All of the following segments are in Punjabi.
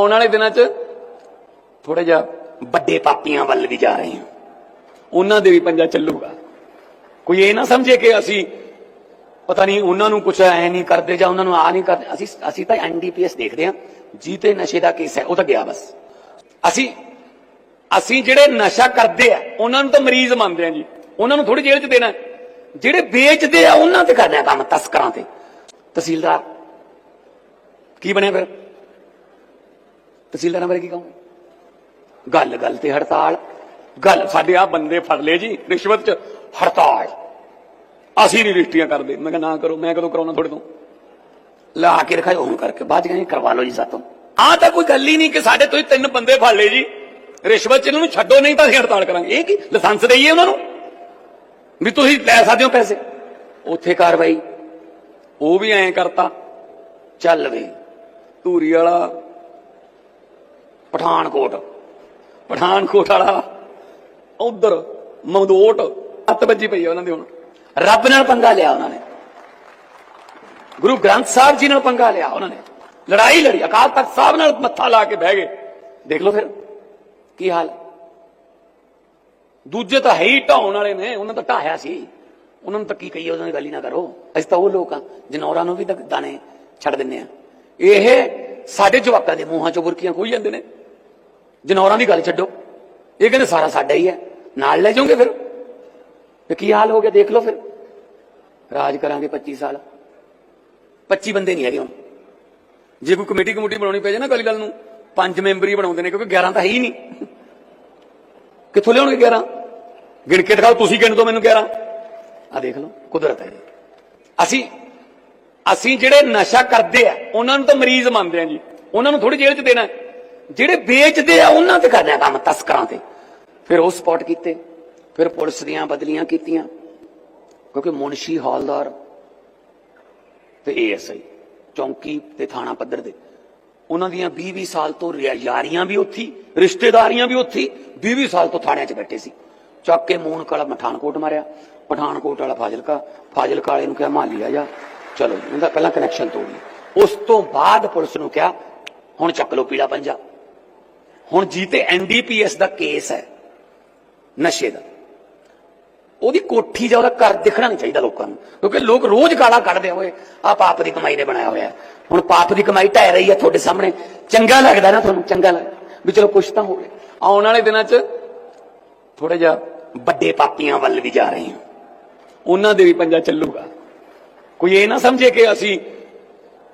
ਆਉਣ ਵਾਲੇ ਦਿਨਾਂ 'ਚ ਥੋੜਾ ਜਿਹਾ ਵੱਡੇ ਪਾਪੀਆਂ ਵੱਲ ਵੀ ਜਾ ਰਹੇ ਹਾਂ। ਉਹਨਾਂ ਦੇ ਵੀ ਪੰਜਾ ਚੱਲੂਗਾ। ਕੋਈ ਇਹ ਨਾ ਸਮਝੇ ਕਿ ਅਸੀਂ ਪਤਾ ਨਹੀਂ ਉਹਨਾਂ ਨੂੰ ਕੁਝ ਐ ਨਹੀਂ ਕਰਦੇ ਜਾਂ ਉਹਨਾਂ ਨੂੰ ਆ ਨਹੀਂ ਕਰਦੇ। ਅਸੀਂ ਅਸੀਂ ਤਾਂ ਐਨਡੀਪੀਐਸ ਦੇਖਦੇ ਹਾਂ। ਜੀਤੇ ਨਸ਼ੇ ਦਾ ਕੇਸ ਹੈ, ਉਹ ਤਾਂ ਗਿਆ ਬਸ। ਅਸੀਂ ਅਸੀਂ ਜਿਹੜੇ ਨਸ਼ਾ ਕਰਦੇ ਆ, ਉਹਨਾਂ ਨੂੰ ਤਾਂ ਮਰੀਜ਼ ਮੰਨਦੇ ਆ ਜੀ। ਉਹਨਾਂ ਨੂੰ ਥੋੜੀ ਜੇਲ੍ਹ 'ਚ ਦੇਣਾ ਜਿਹੜੇ ਵੇਚਦੇ ਆ, ਉਹਨਾਂ ਤੇ ਕਰਨਾ ਕੰਮ ਤਸਕਰਾਂ ਤੇ। ਤਹਿਸੀਲਦਾਰ, ਕੀ ਬਣਿਆ ਫਿਰ? ਤਹਿਸੀਲਦਾਰਾਂ ਬਾਰੇ ਕੀ ਕਹੂੰ ਗੱਲ ਗੱਲ ਤੇ ਹੜਤਾਲ। ਗੱਲ ਸਾਡੇ ਆ ਬੰਦੇ ਫੜ ਲਏ ਜੀ, ਰਿਸ਼ਵਤ 'ਚ ਹੜਤਾਲ। ਅਸੀਂ ਨਹੀਂ ਰਿਸ਼ਤੀਆਂ ਕਰਦੇ। ਮੈਂ ਕਿਹਾ ਨਾ ਕਰੋ, ਮੈਂ ਕਦੋਂ ਕਰਾਉਣਾ ਤੁਹਾਡੇ ਤੋਂ? ਲਾ ਕੇ ਰਖਾਇਓ ਹੁਣ ਕਰਕੇ ਬਾਅਦ ਚ ਕਰਵਾ ਲਓ ਜੀ ਸਾਤੋਂ। ਆ ਤਾਂ ਕੋਈ ਗੱਲ ਹੀ ਨਹੀਂ ਕਿ ਸਾਡੇ ਤੁਸੀਂ ਤਿੰਨ ਬੰਦੇ ਫੜ ਲਏ ਜੀ। ਰਿਸ਼ਵਤ ਚ ਇਹਨਾਂ ਨੂੰ ਛੱਡੋ, ਨਹੀਂ ਤਾਂ ਅਸੀਂ ਹੜਤਾਲ ਕਰਾਂਗੇ। ਇਹ ਕੀ ਲਾਇਸੈਂਸ ਦੇਈਏ ਉਹਨਾਂ ਨੂੰ? ਵੀ ਤੁਸੀਂ ਲੈ ਸਕਦੇ ਹੋ ਪੈਸੇ। ਉੱਥੇ ਕਾਰਵਾਈ। ਉਹ ਵੀ ਐਂ ਕਰਤਾ। ਚੱਲ ਵੀ ਧੂਰੀ ਵਾਲਾ ਪਠਾਨਕੋਟ। ਪਠਾਨਕੋਟ ਵਾਲਾ ਉਧਰ ਮਮਦੋਟ ਅੱਤ ਵੱਜੀ ਪਈ ਆ ਉਹਨਾਂ ਦੀ ਹੁਣ। ਰੱਬ ਨਾਲ ਪੰਗਾ ਲਿਆ ਉਹਨਾਂ ਨੇ। ਗੁਰੂ ਗ੍ਰੰਥ ਸਾਹਿਬ ਜੀ ਨਾਲ ਪੰਗਾ ਲਿਆ ਉਹਨਾਂ ਨੇ। ਲੜਾਈ ਲੜੀ, ਅਕਾਲ ਤਖਤ ਸਾਹਿਬ ਨਾਲ ਮੱਥਾ ਲਾ ਕੇ ਬਹਿ ਗਏ। ਦੇਖ ਲਓ ਫਿਰ, ਕੀ ਹਾਲ? ਦੂਜੇ ਤਾਂ ਹੈ ਹੀ ਢਾਉਣ ਵਾਲੇ ਨੇ, ਉਹਨਾਂ ਤਾਂ ਢਾਹਿਆ ਸੀ। ਉਹਨਾਂ ਨੂੰ ਤਾਂ ਕੀ ਕਹੀਏ, ਉਹਨਾਂ ਦੀ ਗੱਲ ਹੀ ਨਾ ਕਰੋ। ਅਸੀਂ ਤਾਂ ਉਹ ਲੋਕ ਆ, ਜਨੌਰਾਂ ਨੂੰ ਵੀ ਤਾਂ ਦਾਣੇ ਛੱਡ ਦਿੰਨੇ ਆ। ਇਹ ਸਾਡੇ ਜਵਾਕਾਂ ਦੇ ਮੂੰਹਾਂ ਚੋਂ ਬੁਰਕੀਆਂ ਖੋਈ ਜਾਂਦੇ ਨੇ। ਜਨੌਰਾਂ ਦੀ ਗੱਲ ਛੱਡੋ। ਇਹ ਕਹਿੰਦੇ ਸਾਰਾ ਸਾਡਾ ਹੀ ਹੈ। ਨਾਲ ਲੈ ਜਾਓਗੇ ਫਿਰ। ਤੇ ਕੀ ਹਾਲ ਹੋ ਗਿਆ ਦੇਖ ਲਓ ਫਿਰ। ਰਾਜ ਕਰਾਂਗੇ 25 ਸਾਲ। 25 ਬੰਦੇ ਨਹੀਂ ਹੈਗੇ ਹੁਣ। ਜੇ ਕੋਈ ਕਮੇਟੀ ਕਮੇਟੀ ਬਣਾਉਣੀ ਪੈ ਜਾਏ ਨਾ ਅਕਾਲੀ ਦਲ ਨੂੰ, ਪੰਜ ਮੈਂਬਰੀ ਬਣਾਉਂਦੇ ਨੇ, ਕਿਉਂਕਿ 11 ਤਾਂ ਹੈ ਹੀ ਨਹੀਂ। ਕਿੱਥੋਂ ਲਿਆਉਣਗੇ 11 ਗਿਣ ਕੇ ਦਿਖਾਓ, ਤੁਸੀਂ ਗਿਣ ਦਿਓ ਮੈਨੂੰ 11 ਆ ਦੇਖ ਲਓ, ਕੁਦਰਤ ਹੈ ਅਸੀਂ ਅਸੀਂ ਜਿਹੜੇ ਨਸ਼ਾ ਕਰਦੇ ਆ, ਉਹਨਾਂ ਨੂੰ ਤਾਂ ਮਰੀਜ਼ ਮੰਨਦੇ ਆ ਜੀ। ਉਹਨਾਂ ਨੂੰ ਥੋੜੀ ਜੇਲ੍ਹ 'ਚ ਦੇਣਾ ਹੈ। ਜਿਹੜੇ ਵੇਚਦੇ ਆ, ਉਹਨਾਂ ਤੇ ਕਰਨਾ ਕੰਮ ਤਸਕਰਾਂ ਤੇ। ਫਿਰ ਉਹ ਸਪੌਟ ਕੀਤੇ। ਫਿਰ ਪੁਲਿਸ ਦੀਆਂ ਬਦਲੀਆਂ ਕੀਤੀਆਂ। ਕਿਉਂਕਿ ਮੁਨਸ਼ੀ ਹੌਲਦਾਰ ਤੇ ਏਐਸਆਈ, ਚੌਂਕੀ ਤੇ ਥਾਣਾ ਪੱਧਰ ਦੇ। ਉਹਨਾਂ ਦੀਆਂ 20-20 ਸਾਲ ਤੋਂ ਯਾਰੀਆਂ ਵੀ ਉੱਥੀ, ਰਿਸ਼ਤੇਦਾਰੀਆਂ ਵੀ ਉੱਥੀ 20-20 ਸਾਲ ਤੋਂ ਥਾਣਿਆਂ 'ਚ ਬੈਠੇ ਸੀ। ਚੱਕ ਕੇ ਮੂਨ ਕਾਲਾ ਪਠਾਨਕੋਟ ਮਾਰਿਆ। ਪਠਾਨਕੋਟ ਵਾਲਾ ਫਾਜ਼ਿਲਕਾ ਫਾਜ਼ਿਲਕਾ ਵਾਲੇ ਨੂੰ ਕਿਹਾ, ਮਾਲੀ ਜਾ। ਚਲੋ ਜੀ, ਉਹਦਾ ਪਹਿਲਾਂ ਕਨੈਕਸ਼ਨ ਤੋੜ ਲਈ ਉਸ ਤੋਂ ਬਾਅਦ ਪੁਲਿਸ ਨੂੰ ਕਿਹਾ, ਹੁਣ ਚੱਕ ਲਓ ਪੀਲਾ ਪੰਜਾ। ਹੁਣ ਜੀ ਤੇ ਐਨਡੀਪੀਐਸ ਦਾ ਕੇਸ ਹੈ, ਨਸ਼ੇ ਦਾ। ਉਹਦੀ ਕੋਠੀ ਜਾਂ ਉਹਦਾ ਘਰ ਦਿਖਣਾ ਨਹੀਂ ਚਾਹੀਦਾ ਲੋਕਾਂ ਨੂੰ, ਕਿਉਂਕਿ ਲੋਕ ਰੋਜ਼ ਗਾਲਾਂ ਕੱਢਦੇ ਹੋਏ ਆ ਪਾਪ ਦੀ ਕਮਾਈ ਨੇ ਬਣਾਇਆ ਹੋਇਆ। ਹੁਣ ਪਾਪ ਦੀ ਕਮਾਈ ਢਹਿ ਰਹੀ ਹੈ ਤੁਹਾਡੇ ਸਾਹਮਣੇ, ਚੰਗਾ ਲੱਗਦਾ ਨਾ ਤੁਹਾਨੂੰ, ਚੰਗਾ ਲੱਗਦਾ। ਵੀ ਚਲੋ ਕੁਛ ਤਾਂ ਹੋਵੇ। ਆਉਣ ਵਾਲੇ ਦਿਨਾਂ 'ਚ ਥੋੜਾ ਜਿਹਾ ਵੱਡੇ ਪਾਪੀਆਂ ਵੱਲ ਵੀ ਜਾ ਰਹੇ ਹਾਂ। ਉਹਨਾਂ ਦੇ ਵੀ ਪੰਜਾ ਚੱਲੂਗਾ। ਕੋਈ ਇਹ ਨਾ ਸਮਝੇ ਕਿ ਅਸੀਂ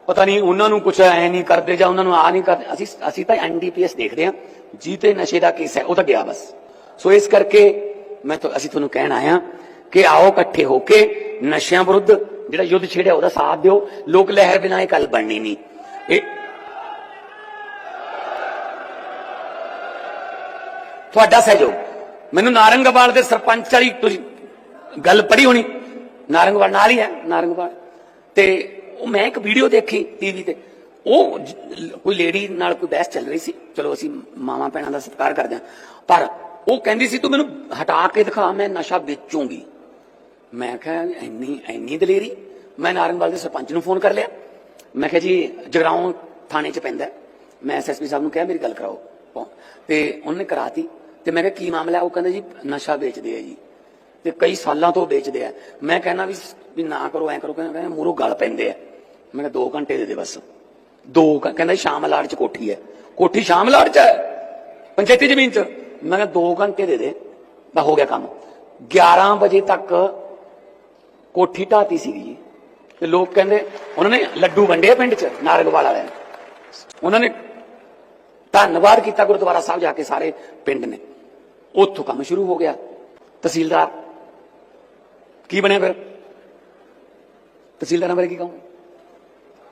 ਪਤਾ ਨਹੀਂ ਉਹਨਾਂ ਨੂੰ ਕੁਛ ਐ ਨਹੀਂ ਕਰਦੇ ਜਾਂ ਉਹਨਾਂ ਨੂੰ ਆ ਨਹੀਂ ਕਰਦੇ। ਅਸੀਂ ਅਸੀਂ ਤਾਂ ਐਨਡੀਪੀਐਸ ਦੇਖਦੇ ਹਾਂ। ਜੀਤੇ ਨਸ਼ੇ ਦਾ ਕੇਸ ਹੈ, ਉਹ ਤਾਂ ਗਿਆ ਬਸ। ਸੋ ਇਸ ਕਰਕੇ ਮੈਂ ਤਾਂ ਅਸੀਂ ਤੁਹਾਨੂੰ ਕਹਿਣ ਆਇਆ ਕਿ ਆਓ ਇਕੱਠੇ ਹੋ ਕੇ ਨਸ਼ਿਆਂ ਵਿਰੁੱਧ ਜਿਹੜਾ ਯੁੱਧ ਛੇੜਿਆ ਉਹਦਾ ਸਾਥ ਦਿਓ। ਲੋਕ ਲਹਿਰ ਬਿਨਾਂ ਇਹ ਗੱਲ ਬਣਨੀ ਨਹੀਂ। ਇਹ ਤੁਹਾਡਾ ਸਹਿਯੋਗ। ਮੈਨੂੰ ਨਾਰੰਗਵਾਲ ਦੇ ਸਰਪੰਚ ਵਾਲੀ ਤੁਸੀਂ ਗੱਲ ਪੜ੍ਹੀ ਹੋਣੀ। ਨਾਰੰਗਵਾਲ ਨਾਲ ਹੀ ਹੈ, ਨਾਰੰਗਵਾਲ। ਤੇ ਉਹ ਮੈਂ ਇੱਕ ਵੀਡੀਓ ਦੇਖੀ ਟੀਵੀ ਤੇ। ਉਹ ਕੋਈ ਲੇਡੀ ਨਾਲ ਕੋਈ ਬਹਿਸ ਚੱਲ ਰਹੀ ਸੀ। ਚਲੋ ਅਸੀਂ ਮਾਵਾਂ ਭੈਣਾਂ ਦਾ ਸਤਿਕਾਰ ਕਰਦੇ ਹਾਂ। ਪਰ ਉਹ ਕਹਿੰਦੀ ਸੀ, ਤੂੰ ਮੈਨੂੰ ਹਟਾ ਕੇ ਦਿਖਾ, ਮੈਂ ਨਸ਼ਾ ਵੇਚੂੰਗੀ। ਮੈਂ ਕਿਹਾ, ਇੰਨੀ ਇੰਨੀ ਦਲੇਰੀ? ਮੈਂ ਨਾਰੰਗਵਾਲ ਦੇ ਸਰਪੰਚ ਨੂੰ ਫੋਨ ਕਰ ਲਿਆ। ਮੈਂ ਕਿਹਾ, ਜੀ, ਜਗਰਾਉਂ ਥਾਣੇ 'ਚ ਪੈਂਦਾ ਹੈ। ਮੈਂ ਐਸਐਸਪੀ ਸਾਹਿਬ ਨੂੰ ਕਿਹਾ, ਮੇਰੀ ਗੱਲ ਕਰਾਓ। ਉਹ- ਤੇ ਉਹਨੇ ਕਰਾਤੀ। ਤੇ ਮੈਂ ਕਿਹਾ, ਕੀ ਮਾਮਲਾ? ਉਹ ਕਹਿੰਦਾ, ਜੀ, ਨਸ਼ਾ ਵੇਚਦੇ ਆ ਜੀ। ਤੇ ਕਈ ਸਾਲਾਂ ਤੋਂ ਵੇਚਦੇ ਆ। ਮੈਂ ਕਹਿੰਦਾ ਵੀ ਨਾ ਕਰੋ, ਐ ਕਰੋ। ਕਹਿੰਦਾ ਮੂਰੋਂ ਗਲ ਪੈਂਦੇ ਆ। ਮੈਂ ਕਿਹਾ 2 ਘੰਟੇ ਦੇ ਦੇ ਬਸ। ਦੋ ਘੰ- ਕਹਿੰਦਾ ਸ਼ਾਮ ਲਾੜ 'ਚ ਕੋਠੀ ਹੈ। ਕੋਠੀ ਸ਼ਾਮ ਲਾੜ 'ਚ ਹੈ? ਪੰਚਾਇਤੀ ਜ਼ਮੀਨ 'ਚ? ਮੈਂ ਕਿਹਾ 2 ਘੰਟੇ ਦੇ ਦੇ। ਤਾਂ ਹੋ ਗਿਆ ਕੰਮ। 11 ਵਜੇ ਤੱਕ ਕੋਠੀ ਢਾਤੀ ਸੀਗੀ ਜੀ। ਤੇ ਲੋਕ ਕਹਿੰਦੇ, ਉਹਨਾਂ ਨੇ ਲੱਡੂ ਵੰਡੇ ਪਿੰਡ 'ਚ, ਨਾਰੰਗਵਾਲ ਵਾਲਿਆਂ ਨੇ। ਉਹਨਾਂ ਨੇ ਧੰਨਵਾਦ ਕੀਤਾ ਗੁਰਦੁਆਰਾ ਸਾਹਿਬ ਜਾ ਕੇ ਸਾਰੇ ਪਿੰਡ ਨੇ। ਉੱਥੋਂ ਕੰਮ ਸ਼ੁਰੂ ਹੋ ਗਿਆ। ਤਹਿਸੀਲਦਾਰ, ਕੀ ਬਣਿਆ ਫਿਰ? ਤਹਿਸੀਲਦਾਰਾਂ ਬਾਰੇ ਕੀ ਕਹੂੰ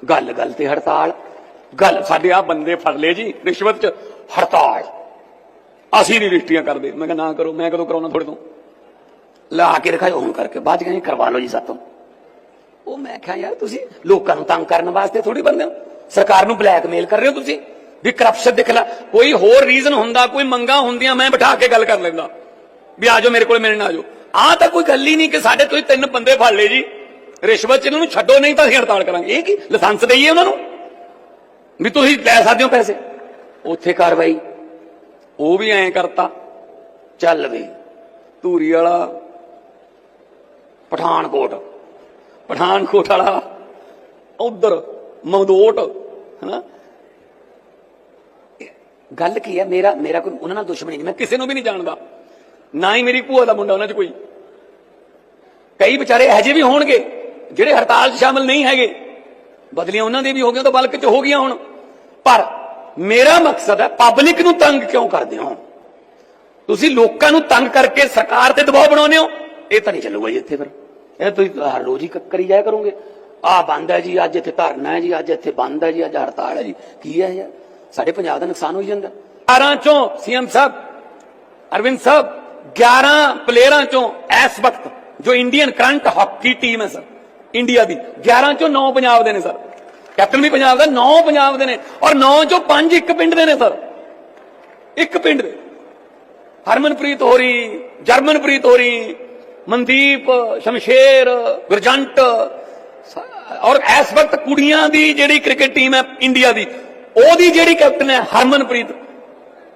ਗੱਲ ਗੱਲ ਤੇ ਹੜਤਾਲ। ਗੱਲ ਸਾਡੇ ਆ ਬੰਦੇ ਫੜ ਲਏ ਜੀ, ਰਿਸ਼ਵਤ 'ਚ ਹੜਤਾਲ। ਅਸੀਂ ਨਹੀਂ ਰਿਸ਼ਤੀਆਂ ਕਰਦੇ। ਮੈਂ ਕਿਹਾ ਨਾ ਕਰੋ, ਮੈਂ ਕਦੋਂ ਕਰਾਉਣਾ ਤੁਹਾਡੇ ਤੋਂ? ਲਾ ਕੇ ਰਖਾਇਓ, ਹੁਣ ਕਰਕੇ ਬਾਅਦ ਕਹਿੰਦੇ ਕਰਵਾ ਲਓ ਜੀ ਸਾਤੋਂ। ਉਹ ਮੈਂ ਕਿਹਾ, ਯਾਰ ਤੁਸੀਂ ਲੋਕਾਂ ਨੂੰ ਤੰਗ ਕਰਨ ਵਾਸਤੇ ਥੋੜੀ ਬੰਦੇ ਹੋ। ਸਰਕਾਰ ਨੂੰ ਬਲੈਕਮੇਲ ਕਰ ਰਹੇ ਹੋ ਤੁਸੀਂ। ਵੀ ਕਰਪਸ਼ਨ ਦੇ ਖਿਲਾਫ ਕੋਈ ਹੋਰ ਰੀਜ਼ਨ ਹੁੰਦਾ, ਕੋਈ ਮੰਗਾ ਹੁੰਦੀਆਂ, ਮੈਂ ਬਿਠਾ ਕੇ ਗੱਲ ਕਰ ਲੈਂਦਾ। ਵੀ ਆਜੋ ਮੇਰੇ ਕੋਲ, ਮੇਰੇ ਮਿਲਣ ਆਜੋ ਆਹ ਤਾਂ ਕੋਈ ਗੱਲ ਹੀ ਨਹੀਂ ਕਿ ਸਾਡੇ ਤੁਸੀਂ ਤਿੰਨ ਬੰਦੇ ਫੜ ਲਏ ਜੀ। ਰਿਸ਼ਵਤ ਚ ਇਹਨਾਂ ਨੂੰ ਛੱਡੋ, ਨਹੀਂ ਤਾਂ ਅਸੀਂ ਹੜਤਾਲ ਕਰਾਂਗੇ। ਇਹ ਕੀ? ਲਾਇਸੈਂਸ ਦੇਈਏ ਉਹਨਾਂ ਨੂੰ? ਵੀ ਤੁਸੀਂ ਲੈ ਸਕਦੇ ਹੋ ਪੈਸੇ। ਉੱਥੇ ਕਾਰਵਾਈ। ਉਹ ਵੀ ਐਂ ਕਰਤਾ। ਚੱਲ ਵੀ, ਧੂਰੀ ਵਾਲਾ, ਪਠਾਨਕੋਟ। ਪਠਾਨਕੋਟ ਵਾਲਾ, ਉਧਰ, ਮਮਦੋਟ, ਹਨਾ? ਗੱਲ ਕੀ ਹੈ? ਮੇਰਾ ਮੇਰਾ ਕੋਈ, ਉਹਨਾਂ ਨਾਲ ਦੁਸ਼ਮਣੀ ਨਹੀਂ। ਮੈਂ ਕਿਸੇ ਨੂੰ ਵੀ ਨਹੀਂ ਜਾਣਦਾ। ਨਾ ਹੀ ਮੇਰੀ ਭੂਆ ਦਾ ਮੁੰਡਾ, ਉਹਨਾਂ 'ਚ ਕੋਈ। ਕਈ ਵਿਚਾਰੇ ਇਹੋ ਜਿਹੇ ਵੀ ਹੋਣਗੇ। ਜਿਹੜੇ ਹੜਤਾਲ 'ਚ ਸ਼ਾਮਲ ਨਹੀਂ ਹੈਗੇ, ਬਦਲੀਆਂ ਉਹਨਾਂ ਦੇ ਵੀ ਹੋ ਗਈਆਂ ਤਾਂ ਬਲਕ 'ਚ ਹੋ ਗਈਆਂ ਹੁਣ। ਪਰ ਮੇਰਾ ਮਕਸਦ ਹੈ ਪਬਲਿਕ ਨੂੰ ਤੰਗ ਕਿਉਂ ਕਰਦੇ ਹੋ? ਤੁਸੀਂ ਲੋਕਾਂ ਨੂੰ ਤੰਗ ਕਰਕੇ ਸਰਕਾਰ ਤੇ ਦਬਾਅ ਬਣਾਉਂਦੇ ਹੋ? ਇਹ ਤਾਂ ਨਹੀਂ ਚੱਲੂਗਾ ਜੀ ਇੱਥੇ ਫਿਰ। ਇਹ ਤੁਸੀਂ ਹਰ ਰੋਜ਼ ਹੀ ਕਰੀ ਜਾਇਆ ਕਰੋਗੇ। ਆ ਬੰਦ ਹੈ ਜੀ, ਅੱਜ ਇੱਥੇ ਧਰਨਾ ਹੈ ਜੀ, ਅੱਜ ਇੱਥੇ ਬੰਦ ਹੈ ਜੀ, ਅੱਜ ਹੜਤਾਲ ਹੈ ਜੀ। ਕੀ ਹੈ ਯਾਰ ਸਾਡੇ ਪੰਜਾਬ ਦਾ ਨੁਕਸਾਨ ਹੋਈ ਜਾਂਦਾ। 12 ਚੋਂ ਸੀਐਮ ਸਾਹਿਬ, ਅਰਵਿੰਦ ਸਾਹਿਬ 11 ਪਲੇਅਰਾਂ ਚੋਂ ਇਸ ਵਕਤ ਜੋ ਇੰਡੀਅਨ ਕਰੰਟ ਹਾਕੀ ਟੀਮ ਹੈ ਸਰ ਇੰਡੀਆ ਦੀ। 11 ਚੋਂ 9 ਪੰਜਾਬ ਦੇ ਨੇ ਸਰ। ਕੈਪਟਨ ਵੀ ਪੰਜਾਬ ਦਾ 9 ਪੰਜਾਬ ਦੇ ਨੇ ਔਰ 9 ਚੋਂ 5 ਇੱਕ ਪਿੰਡ ਦੇ ਨੇ ਸਰ। ਇੱਕ ਪਿੰਡ ਦੇ। ਹਰਮਨਪ੍ਰੀਤ ਹੋਰੀ, ਜਰਮਨਪ੍ਰੀਤ ਹੋਰੀ, ਮਨਦੀਪ, ਸ਼ਮਸ਼ੇਰ, ਗੁਰਜੰਟ ਔਰ ਇਸ ਵਕਤ ਕੁੜੀਆਂ ਦੀ ਜਿਹੜੀ ਕ੍ਰਿਕਟ ਟੀਮ ਹੈ ਇੰਡੀਆ ਦੀ, ਉਹਦੀ ਜਿਹੜੀ ਕੈਪਟਨ ਹੈ ਹਰਮਨਪ੍ਰੀਤ।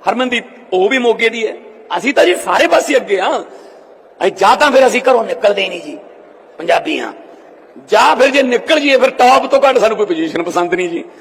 ਹਰਮਨਦੀਪ, ਉਹ ਵੀ ਮੋਗੇ ਦੀ ਹੈ। ਅਸੀਂ ਤਾਂ ਜੀ ਸਾਰੇ ਪਾਸੇ ਅੱਗੇ ਆ ਅਸੀਂ ਜਾਂ ਤਾਂ ਫਿਰ ਅਸੀਂ ਘਰੋਂ ਨਿਕਲਦੇ ਨਹੀਂ ਜੀ। ਪੰਜਾਬੀ ਹਾਂ। ਜਾਂ ਫਿਰ ਜੇ ਨਿਕਲ ਜੀਏ, ਫਿਰ ਟੌਪ ਤੋਂ ਘੱਟ ਸਾਨੂੰ ਕੋਈ ਪੋਜੀਸ਼ਨ ਪਸੰਦ ਨਹੀਂ ਜੀ।